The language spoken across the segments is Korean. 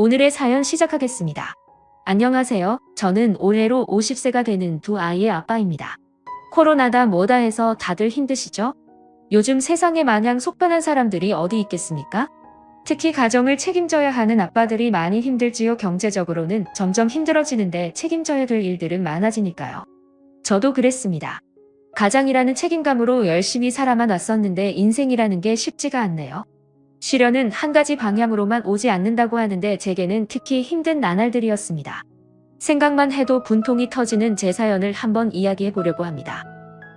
오늘의 사연 시작하겠습니다. 안녕하세요. 저는 올해로 50세가 되는 두 아이의 아빠입니다. 코로나다 뭐다 해서 다들 힘드시죠? 요즘 세상에 마냥 속편한 사람들이 어디 있겠습니까? 특히 가정을 책임져야 하는 아빠들이 많이 힘들지요. 경제적으로는 점점 힘들어지는데 책임져야 될 일들은 많아지니까요. 저도 그랬습니다. 가장이라는 책임감으로 열심히 살아만 왔었는데 인생이라는 게 쉽지가 않네요. 시련은 한 가지 방향으로만 오지 않는다고 하는데 제게는 특히 힘든 나날들이었습니다. 생각만 해도 분통이 터지는 제 사연을 한번 이야기해 보려고 합니다.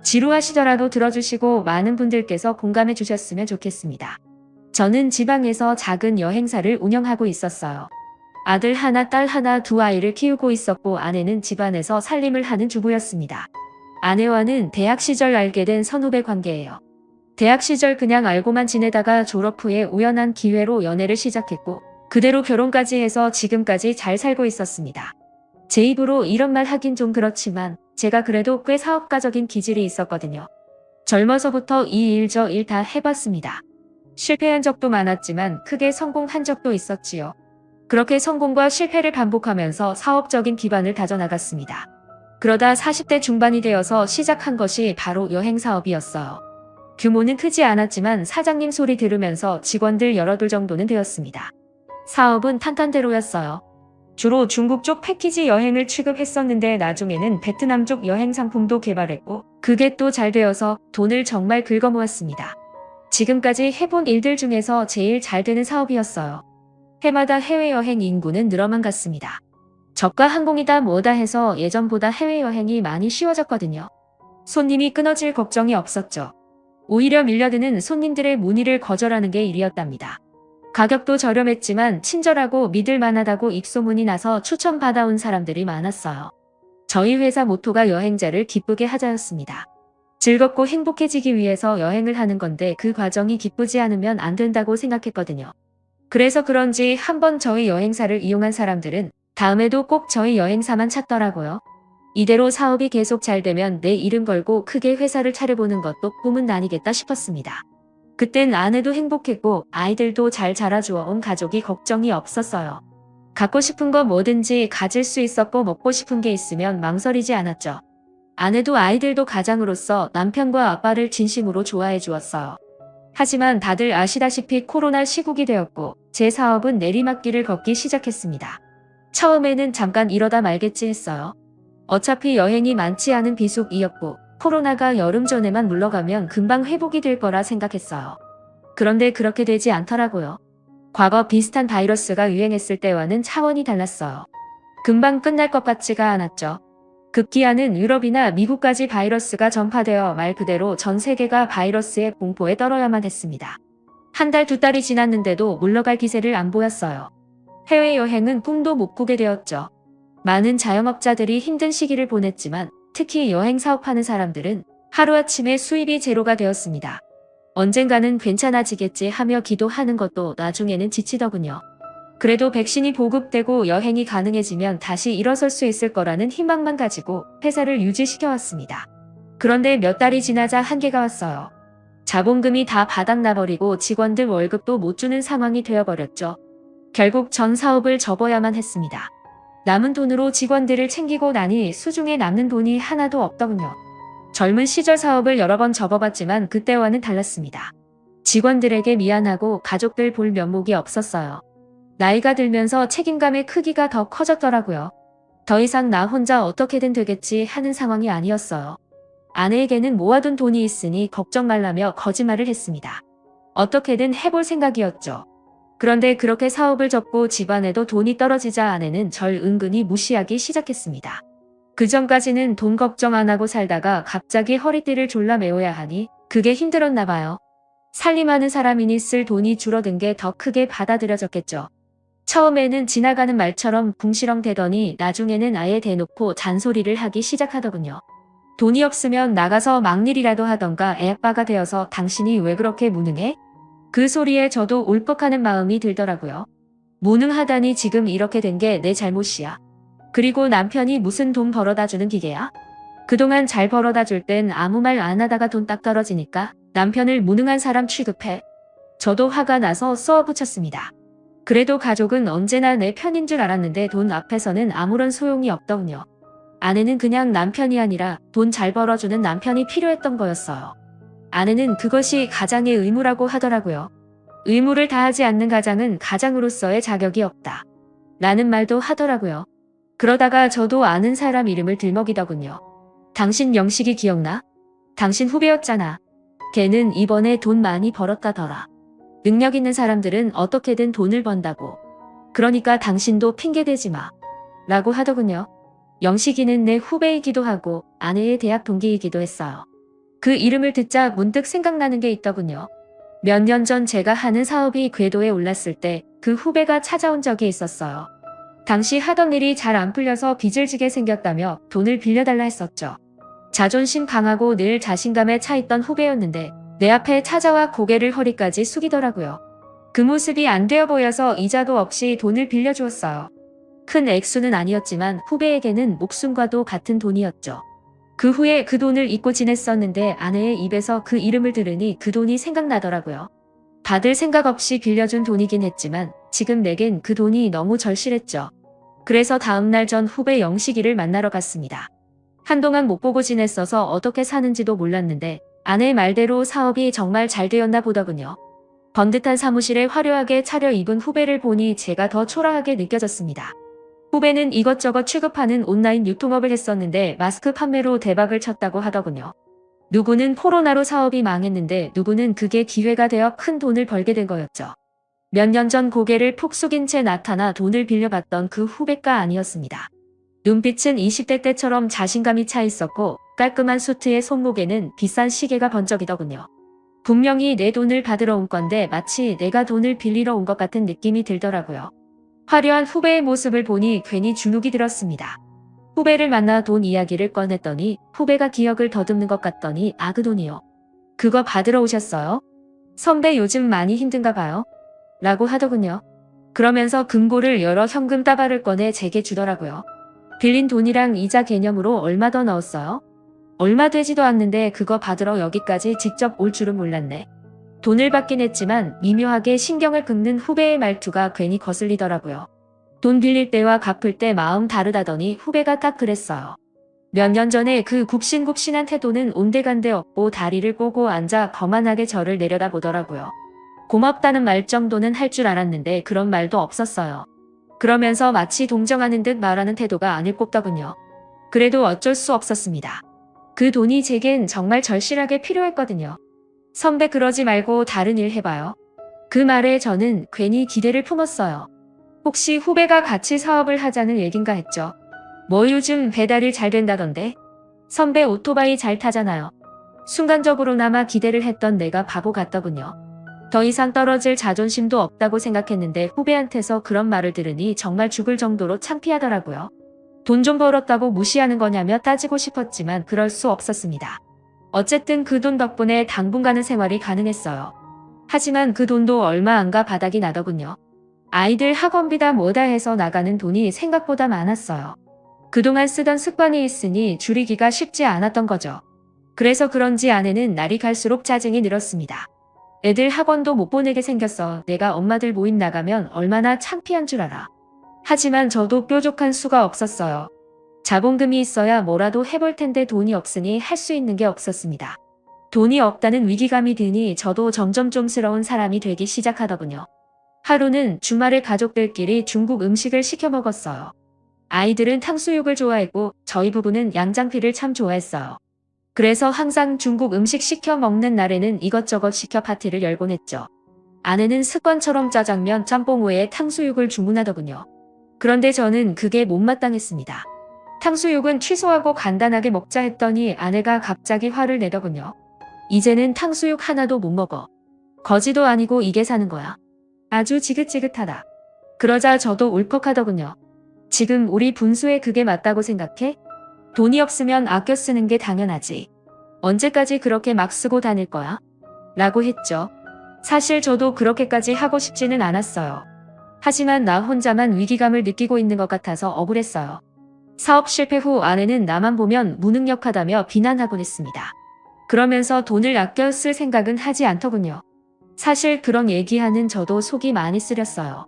지루하시더라도 들어주시고 많은 분들께서 공감해 주셨으면 좋겠습니다. 저는 지방에서 작은 여행사를 운영하고 있었어요. 아들 하나, 딸 하나, 두 아이를 키우고 있었고 아내는 집안에서 살림을 하는 주부였습니다. 아내와는 대학 시절 알게 된 선후배 관계예요. 대학 시절 그냥 알고만 지내다가 졸업 후에 우연한 기회로 연애를 시작했고 그대로 결혼까지 해서 지금까지 잘 살고 있었습니다. 제 입으로 이런 말 하긴 좀 그렇지만 제가 그래도 꽤 사업가적인 기질이 있었거든요. 젊어서부터 이 일 저 일 다 해봤습니다. 실패한 적도 많았지만 크게 성공한 적도 있었지요. 그렇게 성공과 실패를 반복하면서 사업적인 기반을 다져나갔습니다. 그러다 40대 중반이 되어서 시작한 것이 바로 여행 사업이었어요. 규모는 크지 않았지만 사장님 소리 들으면서 직원들 여럿둘 정도는 되었습니다. 사업은 탄탄대로였어요. 주로 중국 쪽 패키지 여행을 취급했었는데 나중에는 베트남 쪽 여행 상품도 개발했고 그게 또 잘 되어서 돈을 정말 긁어모았습니다. 지금까지 해본 일들 중에서 제일 잘 되는 사업이었어요. 해마다 해외여행 인구는 늘어만 갔습니다. 저가 항공이다 뭐다 해서 예전보다 해외여행이 많이 쉬워졌거든요. 손님이 끊어질 걱정이 없었죠. 오히려 밀려드는 손님들의 문의를 거절하는 게 일이었답니다. 가격도 저렴했지만 친절하고 믿을만하다고 입소문이 나서 추천받아온 사람들이 많았어요. 저희 회사 모토가 여행자를 기쁘게 하자였습니다. 즐겁고 행복해지기 위해서 여행을 하는 건데 그 과정이 기쁘지 않으면 안 된다고 생각했거든요. 그래서 그런지 한번 저희 여행사를 이용한 사람들은 다음에도 꼭 저희 여행사만 찾더라고요. 이대로 사업이 계속 잘 되면 내 이름 걸고 크게 회사를 차려보는 것도 꿈은 아니겠다 싶었습니다. 그땐 아내도 행복했고 아이들도 잘 자라주어 온 가족이 걱정이 없었어요. 갖고 싶은 거 뭐든지 가질 수 있었고 먹고 싶은 게 있으면 망설이지 않았죠. 아내도 아이들도 가장으로서 남편과 아빠를 진심으로 좋아해 주었어요. 하지만 다들 아시다시피 코로나 시국이 되었고 제 사업은 내리막길을 걷기 시작했습니다. 처음에는 잠깐 이러다 말겠지 했어요. 어차피 여행이 많지 않은 비수기였고 코로나가 여름 전에만 물러가면 금방 회복이 될 거라 생각했어요. 그런데 그렇게 되지 않더라고요. 과거 비슷한 바이러스가 유행했을 때와는 차원이 달랐어요. 금방 끝날 것 같지가 않았죠. 급기야는 유럽이나 미국까지 바이러스가 전파되어 말 그대로 전 세계가 바이러스의 공포에 떨어야만 했습니다. 한 달, 두 달이 지났는데도 물러갈 기세를 안 보였어요. 해외여행은 꿈도 못 꾸게 되었죠. 많은 자영업자들이 힘든 시기를 보냈지만 특히 여행 사업하는 사람들은 하루아침에 수입이 제로가 되었습니다. 언젠가는 괜찮아지겠지 하며 기도하는 것도 나중에는 지치더군요. 그래도 백신이 보급되고 여행이 가능해지면 다시 일어설 수 있을 거라는 희망만 가지고 회사를 유지시켜왔습니다. 그런데 몇 달이 지나자 한계가 왔어요. 자본금이 다 바닥나버리고 직원들 월급도 못 주는 상황이 되어버렸죠. 결국 전 사업을 접어야만 했습니다. 남은 돈으로 직원들을 챙기고 나니 수중에 남는 돈이 하나도 없더군요. 젊은 시절 사업을 여러 번 접어봤지만 그때와는 달랐습니다. 직원들에게 미안하고 가족들 볼 면목이 없었어요. 나이가 들면서 책임감의 크기가 더 커졌더라고요. 더 이상 나 혼자 어떻게든 되겠지 하는 상황이 아니었어요. 아내에게는 모아둔 돈이 있으니 걱정 말라며 거짓말을 했습니다. 어떻게든 해볼 생각이었죠. 그런데 그렇게 사업을 접고 집안에도 돈이 떨어지자 아내는 절 은근히 무시하기 시작했습니다. 그 전까지는 돈 걱정 안 하고 살다가 갑자기 허리띠를 졸라 메워야 하니 그게 힘들었나 봐요. 살림하는 사람이니 쓸 돈이 줄어든 게 더 크게 받아들여졌겠죠. 처음에는 지나가는 말처럼 궁시렁 대더니 나중에는 아예 대놓고 잔소리를 하기 시작하더군요. 돈이 없으면 나가서 막일이라도 하던가 애아빠가 되어서 당신이 왜 그렇게 무능해? 그 소리에 저도 울컥하는 마음이 들더라고요. 무능하다니 지금 이렇게 된 게 내 잘못이야. 그리고 남편이 무슨 돈 벌어다 주는 기계야? 그동안 잘 벌어다 줄 땐 아무 말 안 하다가 돈 딱 떨어지니까 남편을 무능한 사람 취급해. 저도 화가 나서 쏘아붙였습니다. 그래도 가족은 언제나 내 편인 줄 알았는데 돈 앞에서는 아무런 소용이 없더군요. 아내는 그냥 남편이 아니라 돈 잘 벌어주는 남편이 필요했던 거였어요. 아내는 그것이 가장의 의무라고 하더라고요. 의무를 다하지 않는 가장은 가장으로서의 자격이 없다. 라는 말도 하더라고요. 그러다가 저도 아는 사람 이름을 들먹이더군요. 당신 영식이 기억나? 당신 후배였잖아. 걔는 이번에 돈 많이 벌었다더라. 능력 있는 사람들은 어떻게든 돈을 번다고. 그러니까 당신도 핑계대지 마. 라고 하더군요. 영식이는 내 후배이기도 하고 아내의 대학 동기이기도 했어요. 그 이름을 듣자 문득 생각나는 게 있더군요. 몇 년 전 제가 하는 사업이 궤도에 올랐을 때 그 후배가 찾아온 적이 있었어요. 당시 하던 일이 잘 안 풀려서 빚을 지게 생겼다며 돈을 빌려달라 했었죠. 자존심 강하고 늘 자신감에 차 있던 후배였는데 내 앞에 찾아와 고개를 허리까지 숙이더라고요. 그 모습이 안 되어 보여서 이자도 없이 돈을 빌려주었어요. 큰 액수는 아니었지만 후배에게는 목숨과도 같은 돈이었죠. 그 후에 그 돈을 잊고 지냈었는데 아내의 입에서 그 이름을 들으니 그 돈이 생각나더라고요. 받을 생각 없이 빌려준 돈이긴 했지만 지금 내겐 그 돈이 너무 절실했죠. 그래서 다음날 전 후배 영식이를 만나러 갔습니다. 한동안 못 보고 지냈어서 어떻게 사는지도 몰랐는데 아내의 말대로 사업이 정말 잘 되었나 보더군요. 번듯한 사무실에 화려하게 차려입은 후배를 보니 제가 더 초라하게 느껴졌습니다. 후배는 이것저것 취급하는 온라인 유통업을 했었는데 마스크 판매로 대박을 쳤다고 하더군요. 누구는 코로나로 사업이 망했는데 누구는 그게 기회가 되어 큰 돈을 벌게 된 거였죠. 몇 년 전 고개를 푹 숙인 채 나타나 돈을 빌려받던 그 후배가 아니었습니다. 눈빛은 20대 때처럼 자신감이 차 있었고 깔끔한 수트의 손목에는 비싼 시계가 번쩍이더군요. 분명히 내 돈을 받으러 온 건데 마치 내가 돈을 빌리러 온 것 같은 느낌이 들더라고요. 화려한 후배의 모습을 보니 괜히 주눅이 들었습니다. 후배를 만나 돈 이야기를 꺼냈더니 후배가 기억을 더듬는 것 같더니 아그 돈이요. 그거 받으러 오셨어요? 선배 요즘 많이 힘든가 봐요. 라고 하더군요. 그러면서 금고를 열어 현금 따발을 꺼내 제게 주더라고요. 빌린 돈이랑 이자 개념으로 얼마 더 넣었어요? 얼마 되지도 않는데 그거 받으러 여기까지 직접 올 줄은 몰랐네. 돈을 받긴 했지만 미묘하게 신경을 긁는 후배의 말투가 괜히 거슬리더라고요. 돈 빌릴 때와 갚을 때 마음 다르다더니 후배가 딱 그랬어요. 몇 년 전에 그 굽신굽신한 태도는 온데간데 없고 다리를 꼬고 앉아 거만하게 저를 내려다보더라고요. 고맙다는 말 정도는 할 줄 알았는데 그런 말도 없었어요. 그러면서 마치 동정하는 듯 말하는 태도가 아닐 꼽더군요. 그래도 어쩔 수 없었습니다. 그 돈이 제겐 정말 절실하게 필요했거든요. 선배 그러지 말고 다른 일 해봐요. 그 말에 저는 괜히 기대를 품었어요. 혹시 후배가 같이 사업을 하자는 얘긴가 했죠. 뭐 요즘 배달이 잘 된다던데? 선배 오토바이 잘 타잖아요. 순간적으로나마 기대를 했던 내가 바보 같더군요. 더 이상 떨어질 자존심도 없다고 생각했는데 후배한테서 그런 말을 들으니 정말 죽을 정도로 창피하더라고요. 돈 좀 벌었다고 무시하는 거냐며 따지고 싶었지만 그럴 수 없었습니다. 어쨌든 그 돈 덕분에 당분간은 생활이 가능했어요. 하지만 그 돈도 얼마 안가 바닥이 나더군요. 아이들 학원비다 뭐다 해서 나가는 돈이 생각보다 많았어요. 그동안 쓰던 습관이 있으니 줄이기가 쉽지 않았던 거죠. 그래서 그런지 아내는 날이 갈수록 짜증이 늘었습니다. 애들 학원도 못 보내게 생겼어. 내가 엄마들 모임 나가면 얼마나 창피한 줄 알아. 하지만 저도 뾰족한 수가 없었어요. 자본금이 있어야 뭐라도 해볼 텐데 돈이 없으니 할 수 있는 게 없었습니다. 돈이 없다는 위기감이 드니 저도 점점 좀스러운 사람이 되기 시작하더군요. 하루는 주말에 가족들끼리 중국 음식을 시켜 먹었어요. 아이들은 탕수육을 좋아했고 저희 부부는 양장피를 참 좋아했어요. 그래서 항상 중국 음식 시켜 먹는 날에는 이것저것 시켜 파티를 열곤 했죠. 아내는 습관처럼 짜장면, 짬뽕 외에 탕수육을 주문하더군요. 그런데 저는 그게 못마땅했습니다. 탕수육은 취소하고 간단하게 먹자 했더니 아내가 갑자기 화를 내더군요. 이제는 탕수육 하나도 못 먹어. 거지도 아니고 이게 사는 거야. 아주 지긋지긋하다. 그러자 저도 울컥하더군요. 지금 우리 분수에 그게 맞다고 생각해? 돈이 없으면 아껴 쓰는 게 당연하지. 언제까지 그렇게 막 쓰고 다닐 거야? 라고 했죠. 사실 저도 그렇게까지 하고 싶지는 않았어요. 하지만 나 혼자만 위기감을 느끼고 있는 것 같아서 억울했어요. 사업 실패 후 아내는 나만 보면 무능력하다며 비난하곤 했습니다. 그러면서 돈을 아껴 쓸 생각은 하지 않더군요. 사실 그런 얘기하는 저도 속이 많이 쓰렸어요.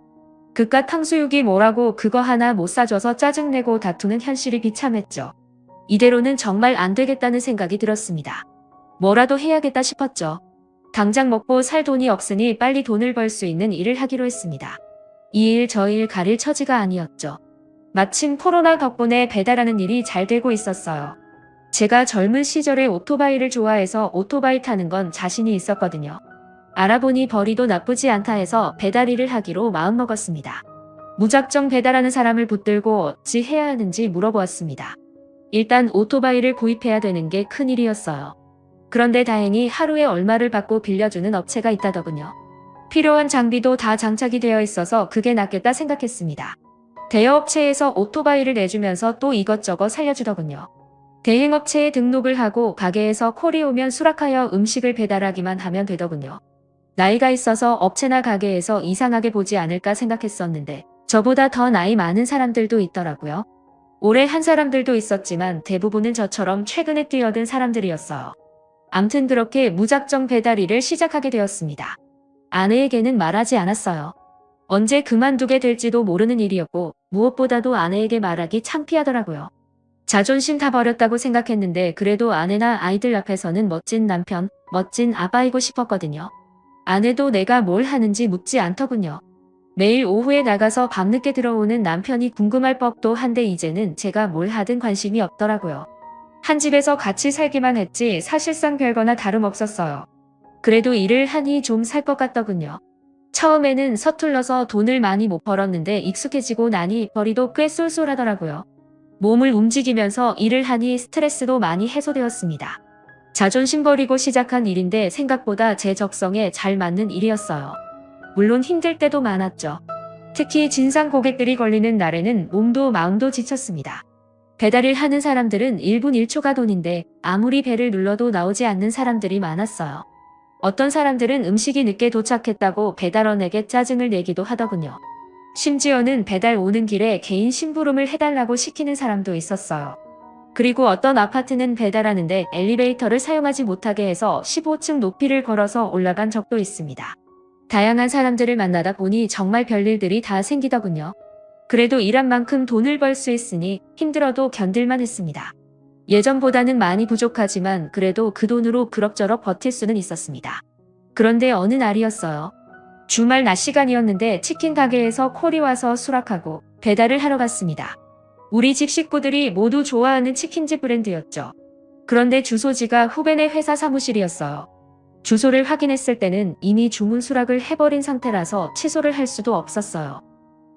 그깟 탕수육이 뭐라고 그거 하나 못 사줘서 짜증내고 다투는 현실이 비참했죠. 이대로는 정말 안 되겠다는 생각이 들었습니다. 뭐라도 해야겠다 싶었죠. 당장 먹고 살 돈이 없으니 빨리 돈을 벌 수 있는 일을 하기로 했습니다. 이 일 저 일 가릴 처지가 아니었죠. 마침 코로나 덕분에 배달하는 일이 잘 되고 있었어요. 제가 젊은 시절에 오토바이를 좋아해서 오토바이 타는 건 자신이 있었거든요. 알아보니 벌이도 나쁘지 않다 해서 배달 일을 하기로 마음먹었습니다. 무작정 배달하는 사람을 붙들고 어찌 해야 하는지 물어보았습니다. 일단 오토바이를 구입해야 되는 게 큰일이었어요. 그런데 다행히 하루에 얼마를 받고 빌려주는 업체가 있다더군요. 필요한 장비도 다 장착이 되어 있어서 그게 낫겠다 생각했습니다. 대여업체에서 오토바이를 내주면서 또 이것저것 살려주더군요. 대행업체에 등록을 하고 가게에서 콜이 오면 수락하여 음식을 배달하기만 하면 되더군요. 나이가 있어서 업체나 가게에서 이상하게 보지 않을까 생각했었는데 저보다 더 나이 많은 사람들도 있더라고요. 오래 한 사람들도 있었지만 대부분은 저처럼 최근에 뛰어든 사람들이었어요. 암튼 그렇게 무작정 배달 일을 시작하게 되었습니다. 아내에게는 말하지 않았어요. 언제 그만두게 될지도 모르는 일이었고 무엇보다도 아내에게 말하기 창피하더라고요. 자존심 다 버렸다고 생각했는데 그래도 아내나 아이들 앞에서는 멋진 남편, 멋진 아빠이고 싶었거든요. 아내도 내가 뭘 하는지 묻지 않더군요. 매일 오후에 나가서 밤늦게 들어오는 남편이 궁금할 법도 한데 이제는 제가 뭘 하든 관심이 없더라고요. 한 집에서 같이 살기만 했지 사실상 별거나 다름없었어요. 그래도 일을 하니 좀 살 것 같더군요. 처음에는 서툴러서 돈을 많이 못 벌었는데 익숙해지고 나니 벌이도 꽤 쏠쏠하더라고요. 몸을 움직이면서 일을 하니 스트레스도 많이 해소되었습니다. 자존심 버리고 시작한 일인데 생각보다 제 적성에 잘 맞는 일이었어요. 물론 힘들 때도 많았죠. 특히 진상 고객들이 걸리는 날에는 몸도 마음도 지쳤습니다. 배달일 하는 사람들은 1분 1초가 돈인데 아무리 배를 눌러도 나오지 않는 사람들이 많았어요. 어떤 사람들은 음식이 늦게 도착했다고 배달원에게 짜증을 내기도 하더군요. 심지어는 배달 오는 길에 개인 심부름을 해달라고 시키는 사람도 있었어요. 그리고 어떤 아파트는 배달하는데 엘리베이터를 사용하지 못하게 해서 15층 높이를 걸어서 올라간 적도 있습니다. 다양한 사람들을 만나다 보니 정말 별일들이 다 생기더군요. 그래도 일한 만큼 돈을 벌 수 있으니 힘들어도 견딜만 했습니다. 예전보다는 많이 부족하지만 그래도 그 돈으로 그럭저럭 버틸 수는 있었습니다. 그런데 어느 날이었어요. 주말 낮 시간이었는데 치킨 가게에서 콜이 와서 수락하고 배달을 하러 갔습니다. 우리 집 식구들이 모두 좋아하는 치킨집 브랜드였죠. 그런데 주소지가 후배네 회사 사무실이었어요. 주소를 확인했을 때는 이미 주문 수락을 해버린 상태라서 취소를 할 수도 없었어요.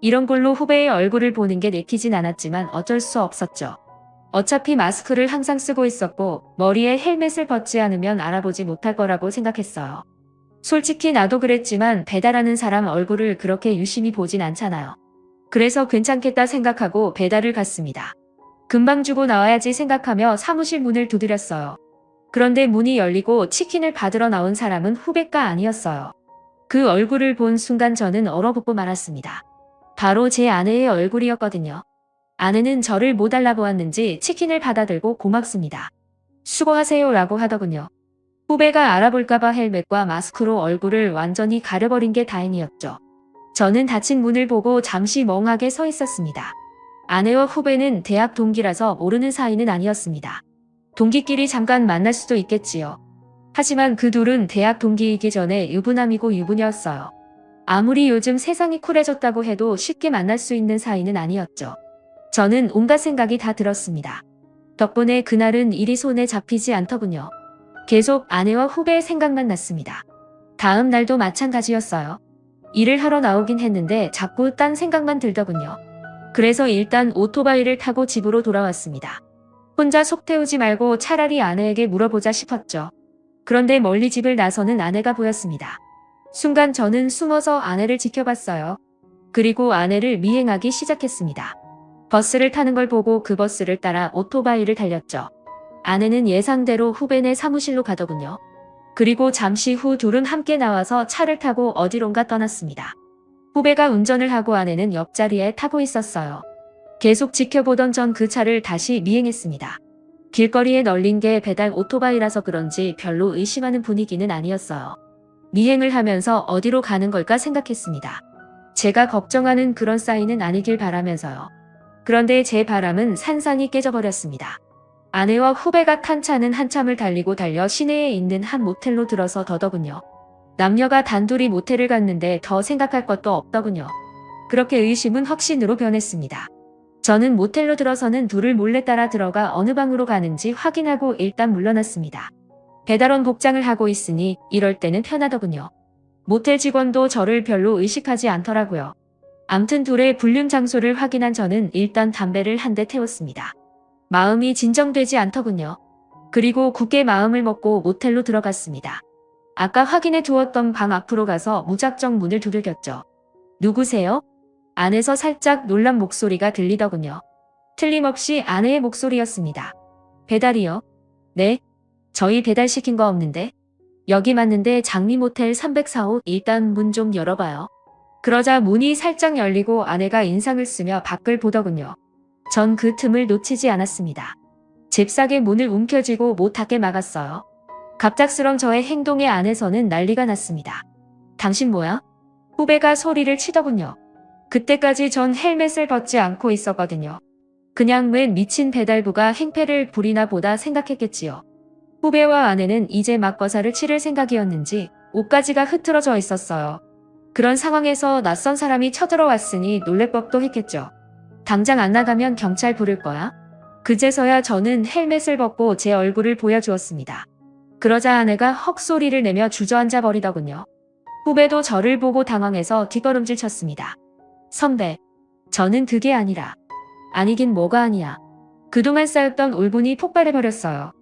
이런 걸로 후배의 얼굴을 보는 게 내키진 않았지만 어쩔 수 없었죠. 어차피 마스크를 항상 쓰고 있었고 머리에 헬멧을 벗지 않으면 알아보지 못할 거라고 생각했어요. 솔직히 나도 그랬지만 배달하는 사람 얼굴을 그렇게 유심히 보진 않잖아요. 그래서 괜찮겠다 생각하고 배달을 갔습니다. 금방 주고 나와야지 생각하며 사무실 문을 두드렸어요. 그런데 문이 열리고 치킨을 받으러 나온 사람은 후배가 아니었어요. 그 얼굴을 본 순간 저는 얼어붙고 말았습니다. 바로 제 아내의 얼굴이었거든요. 아내는 저를 못 알아보았는지 치킨을 받아들고 고맙습니다. 수고하세요 라고 하더군요. 후배가 알아볼까봐 헬멧과 마스크로 얼굴을 완전히 가려버린 게 다행이었죠. 저는 닫힌 문을 보고 잠시 멍하게 서 있었습니다. 아내와 후배는 대학 동기라서 모르는 사이는 아니었습니다. 동기끼리 잠깐 만날 수도 있겠지요. 하지만 그 둘은 대학 동기이기 전에 유부남이고 유부녀였어요. 아무리 요즘 세상이 쿨해졌다고 해도 쉽게 만날 수 있는 사이는 아니었죠. 저는 온갖 생각이 다 들었습니다. 덕분에 그날은 일이 손에 잡히지 않더군요. 계속 아내와 후배의 생각만 났습니다. 다음 날도 마찬가지였어요. 일을 하러 나오긴 했는데 자꾸 딴 생각만 들더군요. 그래서 일단 오토바이를 타고 집으로 돌아왔습니다. 혼자 속 태우지 말고 차라리 아내에게 물어보자 싶었죠. 그런데 멀리 집을 나서는 아내가 보였습니다. 순간 저는 숨어서 아내를 지켜봤어요. 그리고 아내를 미행하기 시작했습니다. 버스를 타는 걸 보고 그 버스를 따라 오토바이를 달렸죠. 아내는 예상대로 후배네 사무실로 가더군요. 그리고 잠시 후 둘은 함께 나와서 차를 타고 어디론가 떠났습니다. 후배가 운전을 하고 아내는 옆자리에 타고 있었어요. 계속 지켜보던 전 그 차를 다시 미행했습니다. 길거리에 널린 게 배달 오토바이라서 그런지 별로 의심하는 분위기는 아니었어요. 미행을 하면서 어디로 가는 걸까 생각했습니다. 제가 걱정하는 그런 사이는 아니길 바라면서요. 그런데 제 바람은 산산이 깨져버렸습니다. 아내와 후배가 탄 차는 한참을 달리고 달려 시내에 있는 한 모텔로 들어서 더더군요. 남녀가 단둘이 모텔을 갔는데 더 생각할 것도 없더군요. 그렇게 의심은 확신으로 변했습니다. 저는 모텔로 들어서는 둘을 몰래 따라 들어가 어느 방으로 가는지 확인하고 일단 물러났습니다. 배달원 복장을 하고 있으니 이럴 때는 편하더군요. 모텔 직원도 저를 별로 의식하지 않더라고요. 암튼 둘의 불륜 장소를 확인한 저는 일단 담배를 한 대 태웠습니다. 마음이 진정되지 않더군요. 그리고 굳게 마음을 먹고 모텔로 들어갔습니다. 아까 확인해 두었던 방 앞으로 가서 무작정 문을 두들겼죠. 누구세요? 안에서 살짝 놀란 목소리가 들리더군요. 틀림없이 아내의 목소리였습니다. 배달이요? 네. 저희 배달시킨 거 없는데? 여기 맞는데 장미 모텔 304호 일단 문 좀 열어봐요. 그러자 문이 살짝 열리고 아내가 인상을 쓰며 밖을 보더군요. 전 그 틈을 놓치지 않았습니다. 잽싸게 문을 움켜쥐고 못하게 막았어요. 갑작스런 저의 행동에 안에서는 난리가 났습니다. 당신 뭐야? 후배가 소리를 치더군요. 그때까지 전 헬멧을 벗지 않고 있었거든요. 그냥 웬 미친 배달부가 행패를 부리나 보다 생각했겠지요. 후배와 아내는 이제 막거사를 치를 생각이었는지 옷가지가 흐트러져 있었어요. 그런 상황에서 낯선 사람이 쳐들어왔으니 놀랄 법도 했겠죠. 당장 안 나가면 경찰 부를 거야? 그제서야 저는 헬멧을 벗고 제 얼굴을 보여주었습니다. 그러자 아내가 헉 소리를 내며 주저앉아 버리더군요. 후배도 저를 보고 당황해서 뒷걸음질 쳤습니다. 선배, 저는 그게 아니라. 아니긴 뭐가 아니야. 그동안 쌓였던 울분이 폭발해버렸어요.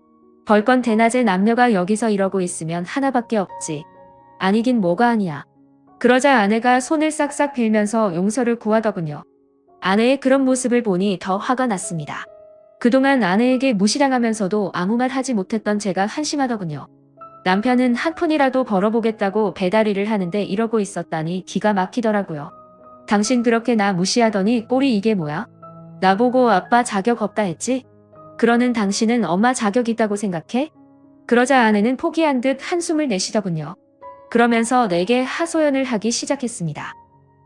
벌건 대낮에 남녀가 여기서 이러고 있으면 하나밖에 없지. 아니긴 뭐가 아니야. 그러자 아내가 손을 싹싹 빌면서 용서를 구하더군요. 아내의 그런 모습을 보니 더 화가 났습니다. 그동안 아내에게 무시당하면서도 아무 말 하지 못했던 제가 한심하더군요. 남편은 한 푼이라도 벌어보겠다고 배달 일을 하는데 이러고 있었다니 기가 막히더라고요. 당신 그렇게 나 무시하더니 꼴이 이게 뭐야? 나보고 아빠 자격 없다 했지? 그러는 당신은 엄마 자격 있다고 생각해? 그러자 아내는 포기한 듯 한숨을 내쉬더군요. 그러면서 내게 하소연을 하기 시작했습니다.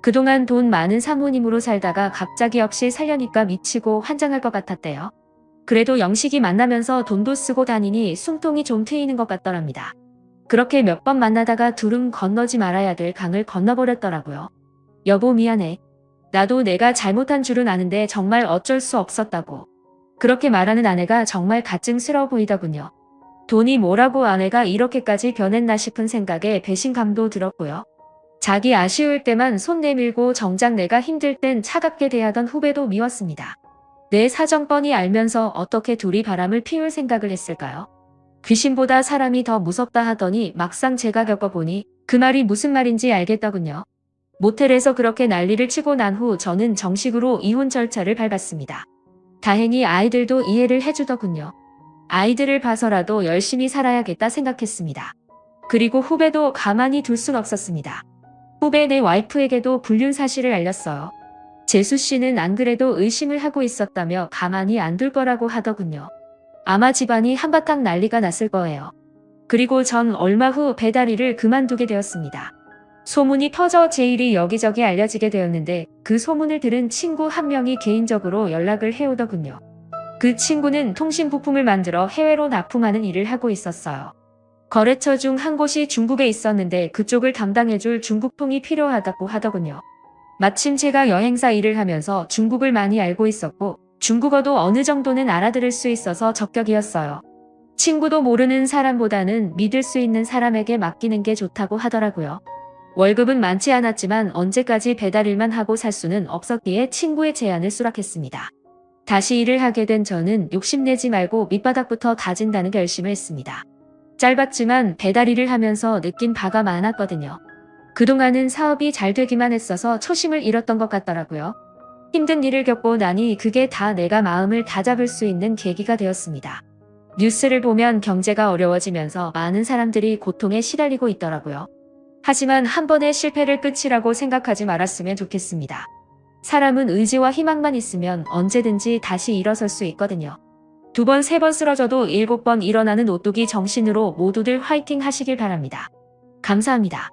그동안 돈 많은 사모님으로 살다가 갑자기 없이 살려니까 미치고 환장할 것 같았대요. 그래도 영식이 만나면서 돈도 쓰고 다니니 숨통이 좀 트이는 것 같더랍니다. 그렇게 몇 번 만나다가 둘은 건너지 말아야 될 강을 건너버렸더라고요. 여보 미안해. 나도 내가 잘못한 줄은 아는데 정말 어쩔 수 없었다고. 그렇게 말하는 아내가 정말 가증스러워 보이더군요. 돈이 뭐라고 아내가 이렇게까지 변했나 싶은 생각에 배신감도 들었고요. 자기 아쉬울 때만 손 내밀고 정작 내가 힘들 땐 차갑게 대하던 후배도 미웠습니다. 내 사정 뻔히 알면서 어떻게 둘이 바람을 피울 생각을 했을까요? 귀신보다 사람이 더 무섭다 하더니 막상 제가 겪어보니 그 말이 무슨 말인지 알겠더군요. 모텔에서 그렇게 난리를 치고 난 후 저는 정식으로 이혼 절차를 밟았습니다. 다행히 아이들도 이해를 해주더군요. 아이들을 봐서라도 열심히 살아야겠다 생각했습니다. 그리고 후배도 가만히 둘 순 없었습니다. 후배 내 와이프에게도 불륜 사실을 알렸어요. 재수 씨는 안 그래도 의심을 하고 있었다며 가만히 안 둘 거라고 하더군요. 아마 집안이 한바탕 난리가 났을 거예요. 그리고 전 얼마 후 배달일을 그만두게 되었습니다. 소문이 퍼져 제 일이 여기저기 알려지게 되었는데 그 소문을 들은 친구 한 명이 개인적으로 연락을 해오더군요. 그 친구는 통신 부품을 만들어 해외로 납품하는 일을 하고 있었어요. 거래처 중 한 곳이 중국에 있었는데 그쪽을 담당해줄 중국통이 필요하다고 하더군요. 마침 제가 여행사 일을 하면서 중국을 많이 알고 있었고 중국어도 어느 정도는 알아들을 수 있어서 적격이었어요. 친구도 모르는 사람보다는 믿을 수 있는 사람에게 맡기는 게 좋다고 하더라고요. 월급은 많지 않았지만 언제까지 배달일만 하고 살 수는 없었기에 친구의 제안을 수락했습니다. 다시 일을 하게 된 저는 욕심내지 말고 밑바닥부터 다진다는 결심을 했습니다. 짧았지만 배달 일을 하면서 느낀 바가 많았거든요. 그동안은 사업이 잘 되기만 했어서 초심을 잃었던 것 같더라고요. 힘든 일을 겪고 나니 그게 다 내가 마음을 다잡을 수 있는 계기가 되었습니다. 뉴스를 보면 경제가 어려워지면서 많은 사람들이 고통에 시달리고 있더라고요. 하지만 한 번의 실패를 끝이라고 생각하지 말았으면 좋겠습니다. 사람은 의지와 희망만 있으면 언제든지 다시 일어설 수 있거든요. 두 번, 세 번 쓰러져도 일곱 번 일어나는 오뚜기 정신으로 모두들 화이팅 하시길 바랍니다. 감사합니다.